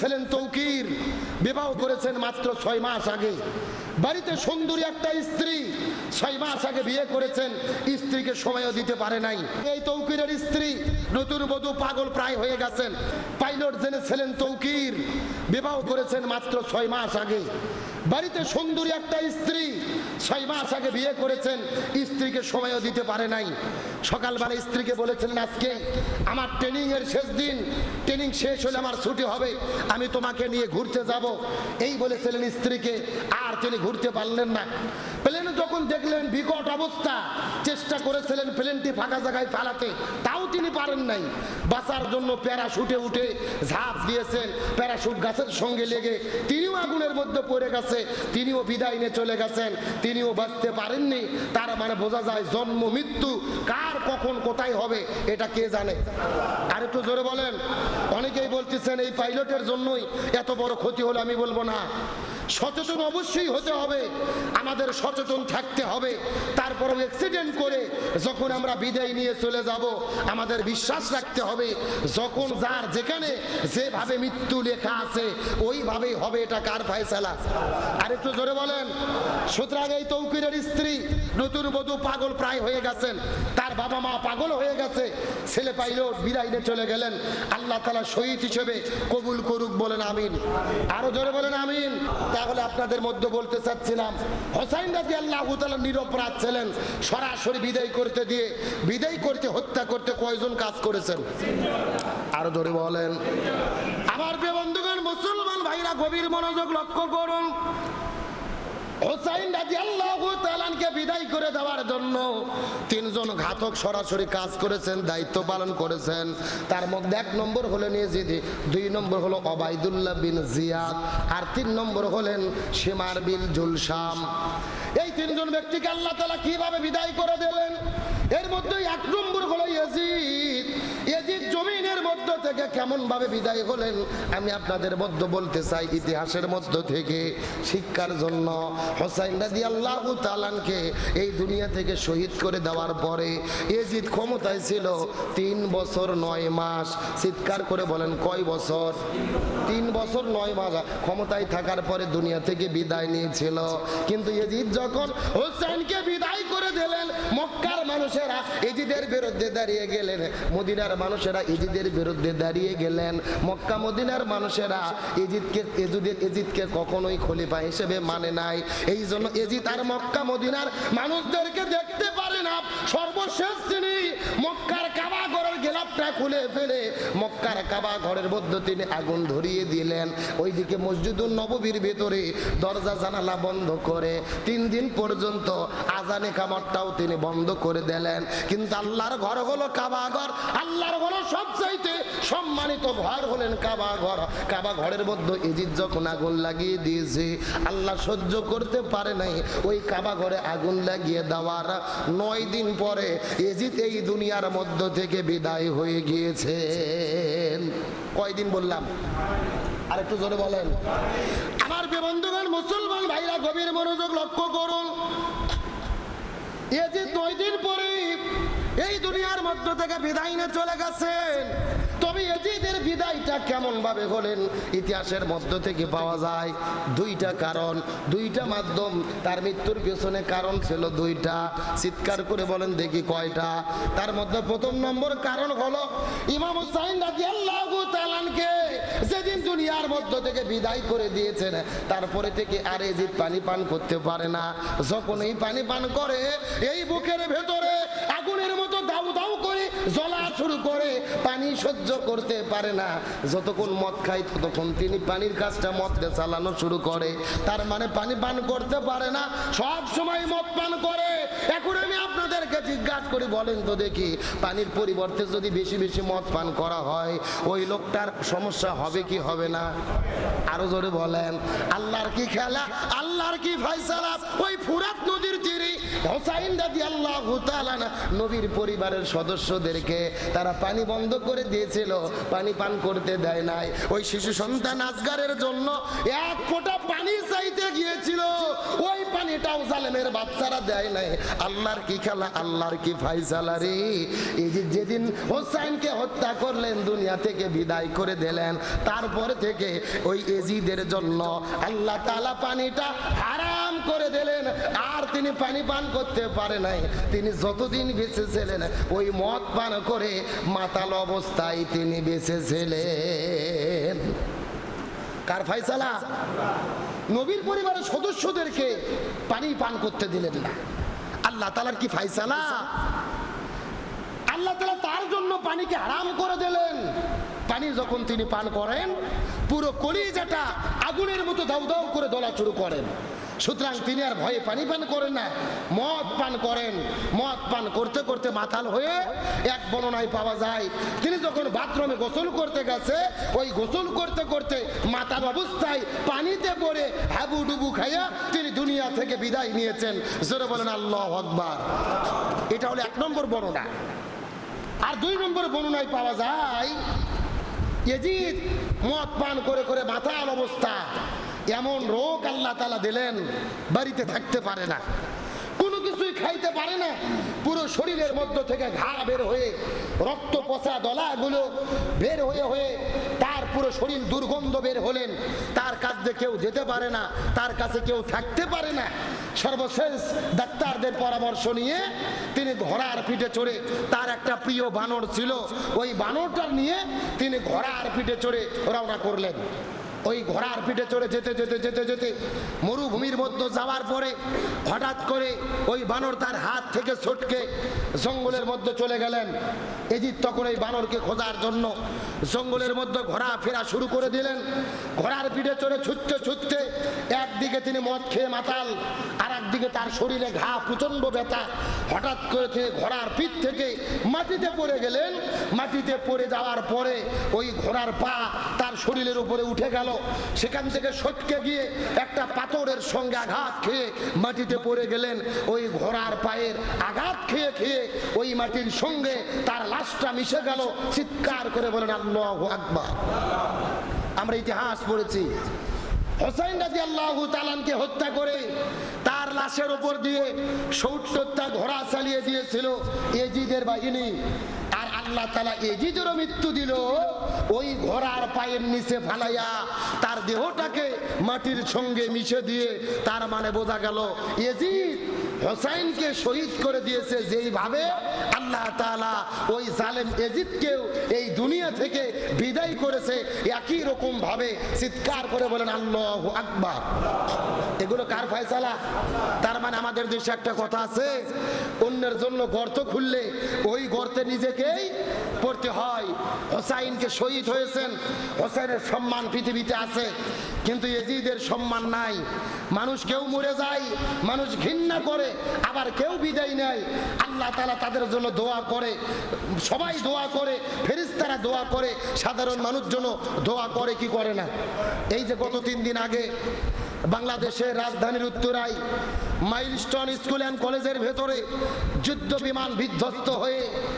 ছেলেন তৌকির। বিবাহ করেছেন মাত্র ছয় মাস আগে। বাড়িতে সুন্দরী একটা স্ত্রী ছয় মাস আগে বিয়ে করেছেন, স্ত্রীকে সময়ও দিতে পারে নাই। এই তৌকিরের স্ত্রী নতুন বধূ পাগল প্রায় হয়ে গেছেন। পাইলট জেনে জেনেছিলেন তৌকির। বিবাহ করেছেন মাত্র ছয় মাস আগে। বাড়িতে সুন্দরী একটা স্ত্রী ছয় মাস আগে বিয়ে করেছেন, স্ত্রীকে সময়ও দিতে পারে নাই। সকালবেলা স্ত্রীকে বলেছিলেন, আজকে আমার ট্রেনিং এর শেষ দিন, ট্রেনিং শেষ হলে আমার ছুটি হবে, আমি তোমাকে নিয়ে ঘুরতে যাব। এই বলেছিলেন স্ত্রীকে, আর তিনি ঘুরতে পারলেন না। প্লেনে যখন দেখলেন বিকট অবস্থা, চেষ্টা করেছিলেন প্লেনটি ফাঁকা জায়গায় পালাতে তাও তিনি পারেন নাই। বাঁচার জন্য প্যারাশুটে উঠে ঝাঁপ দিয়েছেন, প্যারাশুট গাছের সঙ্গে লেগে তিনিও আগুনের মধ্যে পড়ে গেছে, তিনিও বিদায় নিয়ে চলে গেছেন, তিনিও বাঁচতে পারেননি। তার মানে বোঝা যায় জন্ম, মৃত্যু কার কখন কোথায় হবে, এটা কে জানে? আর একটু জোরে বলেন। অনেকেই বলতেছেন, এই পাইলটের জন্যই এত বড় ক্ষতি হলো, আমি বলব না। সচেতন অবশ্যই হতে হবে। আমাদের সচেতন থাকতে হবে। তারপরে অ্যাক্সিডেন্ট করে যখন আমরা বিদায় নিয়ে চলে যাব, আমাদের বিশ্বাস রাখতে হবে, যখন যার যেখানে যেভাবে মৃত্যু লেখা আছে, ওইভাবেই হবে এটা কার ফায়সালা? আর একটু জোরে বলেন, সুতরাং এই তৌকিরের স্ত্রী নতুন বধূ পাগল প্রায় হয়ে গেছেন। তার বাবা মা পাগল হয়ে গেছে। ছেলে পাইলট বিদায় চলে গেলেন। আল্লাহ তালা শহীদ হিসেবে কবুল করুক বলেন আমিন। আরও জোরে বলেন আমিন। তাহলে আপনাদের মধ্যে বলতে চাচ্ছিলাম, হোসাইন রাজি আল্লাহ তালা নিরপরাধ ছিলেন, সরাসরি বিদায় করতে দিয়ে, বিদায় করতে, হত্যা করতে কয়জন কাজ করেছেন? আরও জোরে বলেন। আমার বন্ধুগণ, মুসলমান ভাইরা গভীর মনোযোগ লক্ষ্য করুন। হোসাইন রাজি আল্লাহ বিদায় করে দেওয়ার জন্য তিনজন ঘাতক সরাসরি কাজ করেছেন, দায়িত্ব পালন করেছেন। তার মধ্যে এক নম্বর হলেন ইয়েজিদি দুই নম্বর হলো অবায়দুল্লাহ বিন জিয়াদ, আর তিন নম্বর হলেন সীমার বিন জুলসাম এই তিনজন ব্যক্তিকে আল্লাহ তালা কীভাবে বিদায় করে দেবেন এর মধ্যে এক নম্বর হলো ইয়াজিদ জমিনের মধ্য থেকে কেমন ভাবে বিদায় হলেন, আমি আপনাদের মধ্য বলতে চাই ইতিহাসের মধ্য থেকে, শিক্ষার জন্য। হোসাইন রাজি আল্লাহ তালানকে এই দুনিয়া থেকে শহীদ করে দেওয়ার পরে এজিদ ক্ষমতায় ছিল তিন বছর নয় মাস। চিৎকার করে বলেন, কয় বছর? তিন বছর নয় মাস ক্ষমতায় থাকার পরে দুনিয়া থেকে বিদায় নিয়েছিল। কিন্তু এজিদ যখন হোসাইনকে বিদায় করে দিলেন। মক্কার মানুষেরা ইজিদের বিরুদ্ধে দাঁড়িয়ে গেলেন। মদিনার মানুষেরা ইজিদের বিরুদ্ধে দাঁড়িয়ে গেলেন। মক্কা মদিনার মানুষেরা এজিদকে এজুদের এজিদকে কখনোই খলিফা হিসেবে মানে নাই। এই জন্য এজিদ আর মক্কা মদিনার মানুষদেরকে দেখতে পারে না। গেলাপটা খুলে ফেলে মক্কার কাবা ঘরের মধ্যে তিনি আগুন ধরিয়ে দিলেন। ওইদিকে মসজিদুল নববীর ভেতরে দরজা জানালা বন্ধ করে তিন দিন পর্যন্ত আজানে কামরটাও তিনি বন্ধ করে দিলেন। কিন্তু আল্লাহর ঘর হলো কাবা ঘর। আল্লাহর হলো সবচাইতে সম্মানিত ঘর হলেন কাবা ঘর। কাবা ঘরের মধ্যে ইজিদ যখন আগুন লাগিয়ে দিয়েছে, আল্লাহ সহ্য করতে পারে নাই। ওই কাবা ঘরে আগুন লাগিয়ে দেওয়ার নয় দিন পরে এজিদ এই দুনিয়ার মধ্য থেকে বিদায় হয়ে গিয়েছেন। কয়দিন বললাম? আর একটু জোরে বলেন। আমার বন্ধুগণ, মুসলমান ভাইরা, গভীর মনোযোগ লক্ষ্য করুন। এজিদ নয় দিন পরে এই দুনিয়ার মধ্য থেকে বিদায় নিয়ে চলে গেছেন। তবে এজিদের বিদায়টা কেমন ভাবে হলেন? ইতিহাসের মধ্য থেকে পাওয়া যায় দুইটা কারণ। দুইটা মাধ্যম, তার মৃত্যুর পেছনে কারণ ছিল দুইটা। চিৎকার করে বলেন, দেখি কয়টা? তার মধ্যে প্রথম নম্বর কারণ হলো, ইমাম হুসাইন রাদিয়াল্লাহু তাআলাকে যেদিন দুনিয়ার মধ্য থেকে বিদায় করে দিয়েছেন, তারপরে থেকে আর এজিদ পানি পান করতে পারে না। যখন এই পানি পান করে, এই বুকের ভেতরে দাউ দাউ করে জ্বলা শুরু করে, পানি সহ্য করতে পারে না। যতক্ষণ মদ খায় ততক্ষণ তিনি পানির কাজটা মদ দিয়ে চালানো শুরু করে। তার মানে পানি পান করতে পারে না। সব সময় মদ পান করে। এখন আমি আপনাদেরকে জিজ্ঞাসা করি, বলেন তো দেখি, পানির পরিবর্তে যদি বেশি বেশি মদ পান করা হয়, ওই লোকটার সমস্যা হবে কি হবে না? আরও জোরে বলেন, আল্লাহর কি খেলা আল্লাহর কি ফাইসালা ওই ফুরাত নদীর তীরে হোসাইন দাদি আল্লাহ নবীর পরিবারের সদস্যদেরকে তারা পানি বন্ধ করে দিয়েছিল, পানি পান করতে দেয় নাই। ওই শিশু সন্তান আজগারের জন্য এক ফোঁটা পানি চাইতে গিয়েছিল, ওই পানিটাও জালেমের বাচ্চারা দেয় নাই। আল্লাহর কি খেলা, আল্লাহর কি ফাইসালা রে? এই যে যেদিন হোসাইনকে হত্যা করলেন, দুনিয়া থেকে বিদায় করে দিলেন, তারপর থেকে ওই এজিদের জন্য আল্লাহ তালা পানিটা হারাম করে দিলেন, আর তিনি পানি পান করতে পারে নাই। তিনি যতদিন বেঁচে ছিলেন, ওই মদ পান করে মাতাল অবস্থায় তিনি বেঁচে ছিলেন। কার ফাইসালা? নবীর পরিবারের সদস্যদেরকে পানি পান করতে দিলেন না। আল্লাহ তালার কি ফাইসালা? আল্লাহ তালা তার জন্য পানিকে হারাম করে দিলেন। পানি যখন তিনি পান করেন, পুরো কলিজাটা আগুনের মতো দাউ দাউ করে দলা শুরু করেন। সুতরাং তিনি আর ভয়ে পানি পান করেন না। মদ পান করেন। মদ পান করতে করতে মাতাল হয়ে এক বর্ণনায় পাওয়া যায়। তিনি যখন বাথরুমে গোসল করতে গেছে, ওই গোসল করতে করতে মাতাল অবস্থায় পানিতে হাবু ডুবু খাইয়া তিনি দুনিয়া থেকে বিদায় নিয়েছেন। জোরে বলেন, আল্লাহ আকবার। এটা হলো এক নম্বর বর্ণনা। আর দুই নম্বর বর্ণনায় পাওয়া যায় এজিদ মদ পান করে করে মাথার অবস্থা। এমন রোগ আল্লাহ তালা দিলেন, বাড়িতে থাকতে পারে না। খাইতে পারে না। পুরো শরীরের মধ্য থেকে ঘা বের হয়ে, রক্ত পচা দলাগুলো বের হয়ে হয়ে তার পুরো শরীর দুর্গন্ধ বের হলেন। তার কাছে কেউ যেতে পারে না, তার কাছে কেউ থাকতে পারে না। সর্বশেষ ডাক্তারদের পরামর্শ নিয়ে তিনি ঘোড়ার পিঠে চড়ে, তার একটা প্রিয় বানর ছিল, ওই বানরটা নিয়ে তিনি ঘোড়ার পিঠে চড়ে রওনা করলেন। ওই ঘোড়ার পিঠে চড়ে যেতে যেতে যেতে যেতে মরুভূমির মধ্যে যাওয়ার পরে হঠাৎ করে ওই বানর তার হাত থেকে ছটকে জঙ্গলের মধ্যে চলে গেলেন। এজিৎ তখন ওই বানরকে খোঁজার জন্য জঙ্গলের মধ্যে ঘোড়া ফেরা শুরু করে দিলেন। ঘোড়ার পিঠে চড়ে ছুটতে ছুটতে একদিকে তিনি মদ খেয়ে মাতাল একদিকে তার শরীরে ঘা প্রচণ্ড ব্যথা। হঠাৎ করে তিনি ঘোড়ার পিঠ থেকে মাটিতে পড়ে গেলেন। মাটিতে পড়ে যাওয়ার পরে ওই ঘোড়ার পা তার শরীরের উপরে উঠে গেল। সেখান থেকে সটকে গিয়ে একটা পাথরের সঙ্গে আঘাত খেয়ে মাটিতে পড়ে গেলেন। ওই ঘোড়ার পায়ের আঘাত খেয়ে খেয়ে ওই মাটির সঙ্গে তার লাশটা মিশে গেল। চিৎকার করে বলেন, আল্লাহ আকবার। আমরা ইতিহাস পড়েছি। হোসাইন রাজি আল্লাহ তালানকে হত্যা করে তার লাশের উপর দিয়ে সত্তরটা ঘোড়া চালিয়ে দিয়েছিল এজিদের বাহিনী। আর আল্লাহ তালা এজিদেরও মৃত্যু দিল। ওই ঘোড়ার পায়ের নিচে ফালাইয়া তার দেহটাকে মাটির সঙ্গে মিশে দিয়ে তার মানে বোঝা গেল এজিদ হোসাইনকে শহীদ করে দিয়েছে যেইভাবে, আল্লাহ তাআলা ওই জালেম এজিদকেও এই দুনিয়া থেকে বিদায় করেছে, একই রকম ভাবে চিৎকার করে বলেন, আল্লাহ আকবার। এগুলো কার ফয়সালা? তার মানে আমাদের দেশে একটা কথা আছে, অন্যের জন্য গর্ত খুললে ওই গর্তে নিজেকেই পড়তে হয়। হোসাইনকে শহীদ হয়েছেন, হোসাইনের সম্মান পৃথিবীতে আছে, কিন্তু এজিদের সম্মান নাই। মানুষ কেউ মরে যায়, মানুষ ঘৃণা করে আবার কেউ বিদায় নেয়। আল্লাহ তালা তাদের জন্য দোয়া করে, সবাই দোয়া করে ফেরিস্তারা দোয়া করে, সাধারণ মানুষ জন্য দোয়া করে, কি করে না? এই যে গত তিন দিন আগে বাংলাদেশের রাজধানীর উত্তরায় মাইলস্টোন স্কুল অ্যান্ড কলেজের ভেতরে যুদ্ধ বিমান বিধ্বস্ত হয়ে